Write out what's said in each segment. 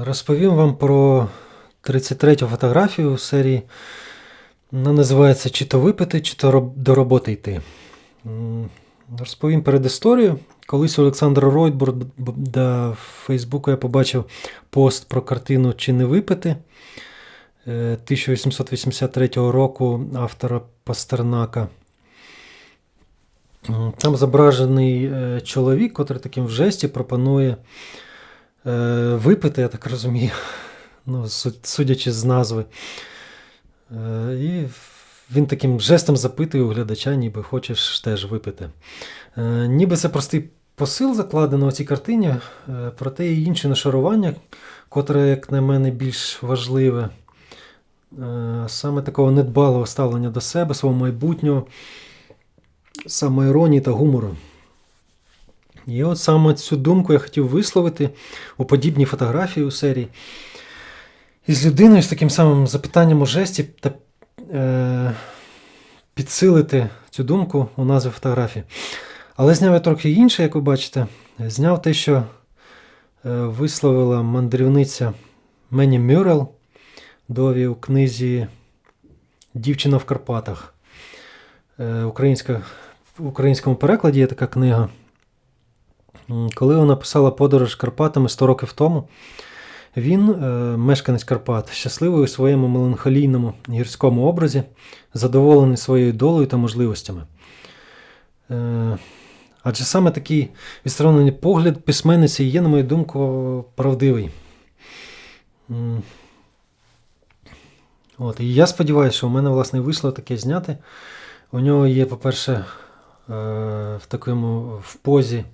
Розповім вам про 33-ю фотографію в серії. Вона називається Чи то випити, чи то до роботи йти. Розповім передісторію. Колись у Олександра Ройтбурда в Фейсбуку я побачив пост про картину Чи не випити е, 1883 року автора Пастернака. Там зображений е, чоловік, котрий таким в жесті пропонує е, випити, я так розумію, ну, судячи з назви. Е, і він таким жестом запитує у глядача, ніби хочеш теж випити. Е, ніби це простий посил закладено у цій картині, е, проте і інше нашарування, котре, як на мене, більш важливе. Е, Саме такого недбалого ставлення до себе, свого майбутнього, самоіронії та гумору. І от саме цю думку я хотів висловити у подібній фотографії у серії. Із людиною з таким самим запитанням у жесті та е, підсилити цю думку у назві фотографії. Але зняв я трохи інше, як ви бачите. Зняв те, що е, висловила мандрівниця Мені Мюррел Дові у книзі Дівчина в Карпатах. Е, українська, в українському перекладі є така книга. Коли вона писала подорож Карпатами 100 років тому, він, е, мешканець Карпат, щасливий у своєму меланхолійному гірському образі, задоволений своєю долею та можливостями. Е, адже саме такий відсторонений погляд письменниці є, на мою думку, правдивий. От, і я сподіваюся, що у мене власне вийшло таке зняти. У нього є, по-перше, е, в такому в позі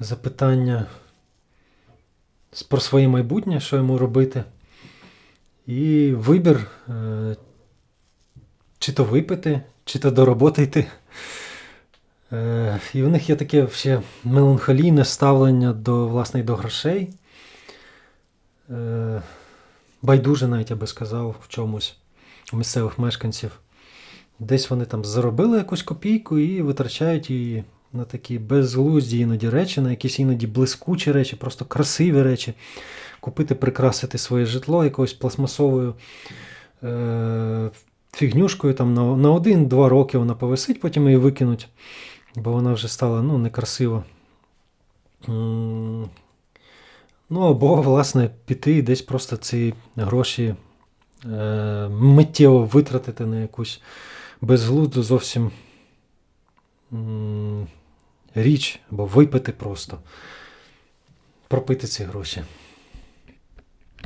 запитання про своє майбутнє, що йому робити. І вибір, е, чи то випити, чи то до роботи йти. Е, І в них є таке ще меланхолійне ставлення до, власне, до грошей. Е, Байдуже, навіть я би сказав, в чомусь у місцевих мешканців. Десь вони там заробили якусь копійку і витрачають її на такі безглузді іноді речі, на якісь іноді блискучі речі, просто красиві речі. Купити, прикрасити своє житло якоюсь пластмасовою е- фігнюшкою там на, на один-два роки вона повисить, потім її викинуть, бо вона вже стала ну, некрасива. Ну, або, власне, піти і десь просто ці гроші е- миттєво витратити на якусь безглузду зовсім річ, або випити просто, пропити ці гроші.